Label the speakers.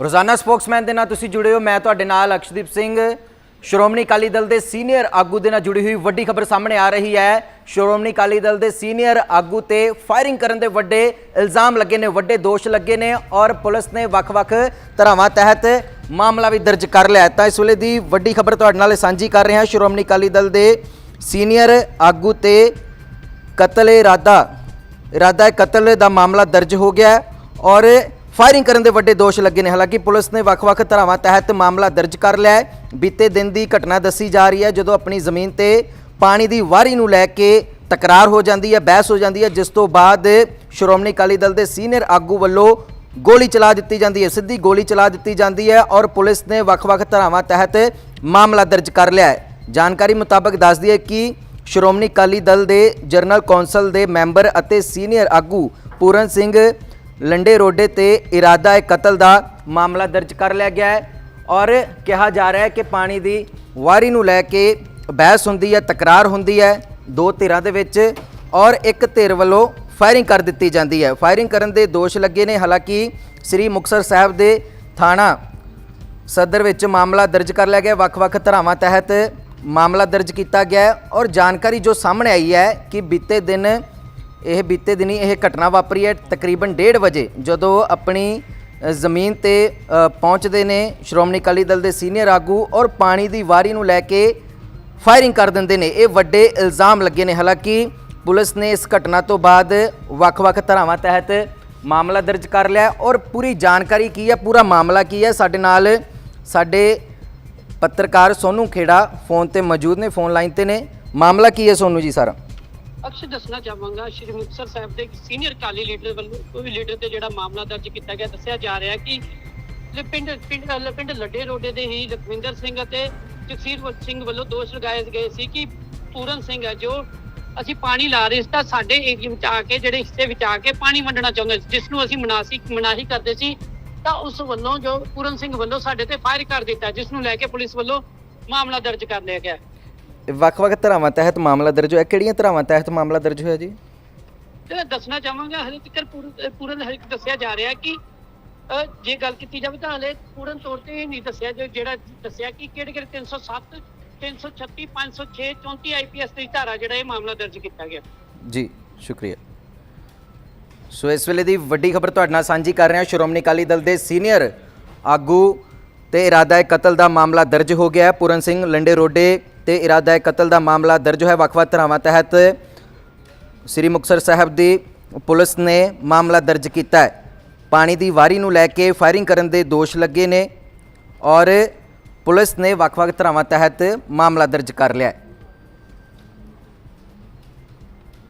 Speaker 1: ਰੋਜ਼ਾਨਾ ਸਪੋਕਸਮੈਨ ਦੇ ਨਾਲ ਤੁਸੀਂ ਜੁੜੇ ਹੋ। ਮੈਂ ਤੁਹਾਡੇ ਨਾਲ ਅਕਸ਼ਦੀਪ ਸਿੰਘ। ਸ਼੍ਰੋਮਣੀ ਅਕਾਲੀ ਦਲ ਦੇ ਸੀਨੀਅਰ ਆਗੂ ਦੇ ਨਾਲ ਜੁੜੀ ਹੋਈ ਵੱਡੀ ਖਬਰ ਸਾਹਮਣੇ ਆ ਰਹੀ ਹੈ। ਸ਼੍ਰੋਮਣੀ ਅਕਾਲੀ ਦਲ ਦੇ ਸੀਨੀਅਰ ਆਗੂ ਤੇ ਫਾਇਰਿੰਗ ਕਰਨ ਦੇ ਵੱਡੇ ਇਲਜ਼ਾਮ ਲੱਗੇ ਨੇ, ਵੱਡੇ ਦੋਸ਼ ਲੱਗੇ ਨੇ ਔਰ ਪੁਲਿਸ ਨੇ ਵੱਖ-ਵੱਖ ਧਾਰਾਵਾਂ ਤਹਿਤ ਮਾਮਲਾ ਵੀ ਦਰਜ ਕਰ ਲਿਆ ਤਾਂ ਇਸ ਵੇਲੇ ਦੀ ਵੱਡੀ ਖਬਰ ਤੁਹਾਡੇ ਨਾਲ ਸਾਂਝੀ ਕਰ ਰਹੇ ਹਾਂ। ਸ਼੍ਰੋਮਣੀ ਅਕਾਲੀ ਦਲ ਦੇ ਸੀਨੀਅਰ ਆਗੂ ਤੇ ਕਤਲ ਇਰਾਦਾ ਇਰਾਦਾ ਕਤਲ ਦਾ ਮਾਮਲਾ ਦਰਜ ਹੋ ਗਿਆ ਔਰ ਫਾਇਰਿੰਗ ਕਰਨ ਦੇ ਵੱਡੇ ਦੋਸ਼ ਲੱਗੇ ਨੇ। ਹਾਲਾਂਕਿ ਪੁਲਿਸ ਨੇ ਵੱਖ-ਵੱਖ ਧਾਰਾਵਾਂ ਤਹਿਤ ਮਾਮਲਾ ਦਰਜ ਕਰ ਲਿਆ ਹੈ। ਬੀਤੇ ਦਿਨ ਦੀ ਘਟਨਾ ਦੱਸੀ ਜਾ ਰਹੀ ਹੈ, ਜਦੋਂ ਆਪਣੀ ਜ਼ਮੀਨ ਤੇ ਪਾਣੀ ਦੀ ਵਾਰੀ ਨੂੰ ਲੈ ਕੇ ਤਕਰਾਰ ਹੋ ਜਾਂਦੀ ਹੈ, ਬਹਿਸ ਹੋ ਜਾਂਦੀ ਹੈ, ਜਿਸ ਤੋਂ ਬਾਅਦ ਸ਼੍ਰੋਮਣੀ ਅਕਾਲੀ ਦਲ ਦੇ ਸੀਨੀਅਰ ਆਗੂ ਵੱਲੋਂ ਗੋਲੀ ਚਲਾ ਦਿੱਤੀ ਜਾਂਦੀ ਹੈ। ਸਿੱਧੀ ਗੋਲੀ ਚਲਾ ਦਿੱਤੀ ਜਾਂਦੀ ਹੈ ਔਰ ਪੁਲਿਸ ਨੇ ਵੱਖ-ਵੱਖ ਧਾਰਾਵਾਂ ਤਹਿਤ ਮਾਮਲਾ ਦਰਜ ਕਰ ਲਿਆ ਹੈ। ਜਾਣਕਾਰੀ ਮੁਤਾਬਕ ਦੱਸਦੀ ਹੈ ਕਿ ਸ਼੍ਰੋਮਣੀ ਅਕਾਲੀ ਦਲ ਦੇ ਜਨਰਲ ਕੌਂਸਲ ਦੇ ਮੈਂਬਰ ਅਤੇ ਸੀਨੀਅਰ ਆਗੂ ਪੂਰਨ ਸਿੰਘ ਲੰਡੇ ਰੋਡੇ ਤੇ ਇਰਾਦਾ ਹੈ ਕਤਲ ਦਾ ਮਾਮਲਾ ਦਰਜ ਕਰ ਲਿਆ ਗਿਆ ਹੈ ਔਰ ਕਿਹਾ ਜਾ ਰਿਹਾ ਹੈ ਕਿ ਪਾਣੀ ਦੀ ਵਾਰੀ ਨੂੰ ਲੈ ਕੇ ਬਹਿਸ ਹੁੰਦੀ ਹੈ, ਤਕਰਾਰ ਹੁੰਦੀ ਹੈ, ਦੋ ਧਿਰਾਂ ਦੇ ਵਿੱਚ ਔਰ ਇੱਕ ਧਿਰ ਵੱਲੋਂ ਫਾਇਰਿੰਗ ਕਰ ਦਿੱਤੀ ਜਾਂਦੀ ਹੈ। ਫਾਇਰਿੰਗ ਕਰਨ ਦੇ ਦੋਸ਼ ਲੱਗੇ ਨੇ। ਹਾਲਾਂਕਿ ਸ੍ਰੀ ਮੁਕਤਸਰ ਸਾਹਿਬ ਦੇ ਥਾਣਾ ਸਦਰ ਵਿੱਚ ਮਾਮਲਾ ਦਰਜ ਕਰ ਲਿਆ ਗਿਆ। ਵੱਖ-ਵੱਖ ਧਾਰਾਵਾਂ ਤਹਿਤ ਮਾਮਲਾ ਦਰਜ ਕੀਤਾ ਗਿਆ ਔਰ ਜਾਣਕਾਰੀ ਜੋ ਸਾਹਮਣੇ ਆਈ ਹੈ ਕਿ ਬੀਤੇ ਦਿਨ ਇਹ ਬੀਤੇ ਦਿਨੀ ਇਹ ਘਟਨਾ ਵਾਪਰੀ ਹੈ ਤਕਰੀਬਨ 1:30 ਵਜੇ, ਜਦੋਂ ਆਪਣੀ ਜ਼ਮੀਨ ਤੇ ਪਹੁੰਚਦੇ ਨੇ ਸ਼੍ਰੋਮਣੀ ਅਕਾਲੀ ਦਲ ਦੇ ਸੀਨੀਅਰ ਆਗੂ ਔਰ ਪਾਣੀ ਦੀ ਵਾਰੀ ਨੂੰ ਲੈ ਕੇ ਫਾਇਰਿੰਗ ਕਰ ਦਿੰਦੇ ਨੇ। ਇਹ ਵੱਡੇ ਇਲਜ਼ਾਮ ਲੱਗੇ ਨੇ। ਹਾਲਾਂਕਿ ਪੁਲਿਸ ਨੇ ਇਸ ਘਟਨਾ ਤੋਂ ਬਾਅਦ ਵੱਖ-ਵੱਖ ਧਾਰਾਵਾਂ ਤਹਿਤ ਮਾਮਲਾ ਦਰਜ ਕਰ ਲਿਆ ਔਰ ਪੂਰੀ ਜਾਣਕਾਰੀ ਕੀ ਹੈ, ਪੂਰਾ ਮਾਮਲਾ ਕੀ ਹੈ, ਸਾਡੇ ਨਾਲ ਸਾਡੇ ਪੱਤਰਕਾਰ ਸੋਨੂ ਖੇੜਾ ਫੋਨ ਤੇ ਮੌਜੂਦ ਨੇ, ਫੋਨ ਲਾਈਨ ਤੇ ਨੇ। ਮਾਮਲਾ ਕੀ ਹੈ ਸੋਨੂ ਜੀ ਸਾਰਾ?
Speaker 2: ਅਕਸਰ ਦੱਸਣਾ ਚਾਹਾਂਗਾ, ਸ਼੍ਰੀ ਮੁਕਤਸਰ ਸਾਹਿਬ ਦੇ ਸੀਨੀਅਰ ਕਾਲੀ ਲੀਡਰ ਵੱਲੋਂ, ਕੋਈ ਲੀਡਰ ਤੇ ਜਿਹੜਾ ਮਾਮਲਾ ਦਰਜ ਕੀਤਾ ਗਿਆ, ਦੱਸਿਆ ਜਾ ਰਿਹਾ ਕਿ ਪਿੰਡ ਪਿੰਡ ਪਿੰਡ ਲੱਡੇ ਰੋਡੇ ਦੇ ਹੀ ਲਖਵਿੰਦਰ ਸਿੰਘ ਅਤੇ ਜਗਸੀਰ ਸਿੰਘ ਵੱਲੋਂ ਦੋਸ਼ ਲਗਾਏ ਗਏ ਸੀ ਕਿ ਪੂਰਨ ਸਿੰਘ ਹੈ, ਜੋ ਅਸੀਂ ਪਾਣੀ ਲਾ ਰਹੇ ਸੀ ਤਾਂ ਸਾਡੇ ਏਰੀਆ ਵਿੱਚ ਆ ਕੇ, ਜਿਹੜੇ ਹਿੱਸੇ ਵਿੱਚ ਆ ਕੇ ਪਾਣੀ ਵੰਡਣਾ ਚਾਹੁੰਦੇ ਸੀ ਜਿਸ ਨੂੰ ਅਸੀਂ ਮਨਾਸੀ, ਮਨਾਹੀ ਕਰਦੇ ਸੀ, ਤਾਂ ਉਸ ਵੱਲੋਂ ਜੋ ਪੂਰਨ ਸਿੰਘ ਵੱਲੋਂ ਸਾਡੇ ਤੇ ਫਾਇਰ ਕਰ ਦਿੱਤਾ ਜਿਸ ਨੂੰ ਲੈ ਕੇ ਪੁਲਿਸ ਵੱਲੋਂ ਮਾਮਲਾ ਦਰਜ ਕਰ ਲਿਆ ਗਿਆ।
Speaker 1: ਵੱਖ-ਵੱਖ ਧਾਰਾਵਾਂ ਤਹਿਤ ਮਾਮਲਾ ਦਰਜ ਹੋਇਆ। ਕਿਹੜੀਆਂ ਧਾਰਾਵਾਂ ਤਹਿਤ ਮਾਮਲਾ ਦਰਜ ਹੋਇਆ ਜੀ?
Speaker 2: ਤੇ ਦੱਸਣਾ ਚਾਹਾਂਗਾ ਹਲੇ ਤੱਕ ਪੂਰਨ ਪੂਰਨ ਹਲੇ ਦੱਸਿਆ ਜਾ ਰਿਹਾ ਕਿ ਜੇ ਗੱਲ ਕੀਤੀ ਜਾਵੇ ਤਾਂ ਹਲੇ ਪੂਰਨ ਤੌਰ ਤੇ ਨਹੀਂ ਦੱਸਿਆ ਜੋ ਜਿਹੜਾ ਦੱਸਿਆ ਕਿ ਕਿਹੜੇ ਕਿਹੜੇ 307 336 506 34 ਆਈਪੀਐਸ ਦੀ ਧਾਰਾ ਜਿਹੜਾ ਇਹ ਮਾਮਲਾ ਦਰਜ ਕੀਤਾ ਗਿਆ।
Speaker 1: ਜੀ ਸ਼ੁਕਰੀਆ। ਸੋ ਇਸ ਵੇਲੇ ਦੀ ਵੱਡੀ ਖਬਰ ਤੁਹਾਡੇ ਨਾਲ ਸਾਂਝੀ ਕਰ ਰਹੇ ਹਾਂ। ਸ਼੍ਰੋਮਣੀ ਅਕਾਲੀ ਦਲ ਦੇ ਸੀਨੀਅਰ ਆਗੂ ਤੇ ਇਰਾਦਾ ਕਤਲ ਦਾ ਮਾਮਲਾ ਦਰਜ ਹੋ ਗਿਆ ਹੈ। ਪੂਰਨ ਸਿੰਘ ਲੰਡੇ ਰੋਡੇ ਤੇ ਇਰਾਦਾ ਕਤਲ ਦਾ ਮਾਮਲਾ ਦਰਜ ਹੋਇਆ ਵੱਖ-ਵੱਖ ਧਾਰਾਵਾਂ ਤਹਿਤ। ਸ੍ਰੀ ਮੁਕਤਸਰ ਸਾਹਿਬ ਦੀ ਪੁਲਿਸ ਨੇ ਮਾਮਲਾ ਦਰਜ ਕੀਤਾ ਹੈ। ਪਾਣੀ ਦੀ ਵਾਰੀ ਨੂੰ ਲੈ ਕੇ ਫਾਇਰਿੰਗ ਕਰਨ ਦੇ ਦੋਸ਼ ਲੱਗੇ ਨੇ ਔਰ ਪੁਲਿਸ ਨੇ ਵੱਖ-ਵੱਖ ਧਾਰਾਵਾਂ ਤਹਿਤ ਮਾਮਲਾ ਦਰਜ ਕਰ ਲਿਆ ਹੈ।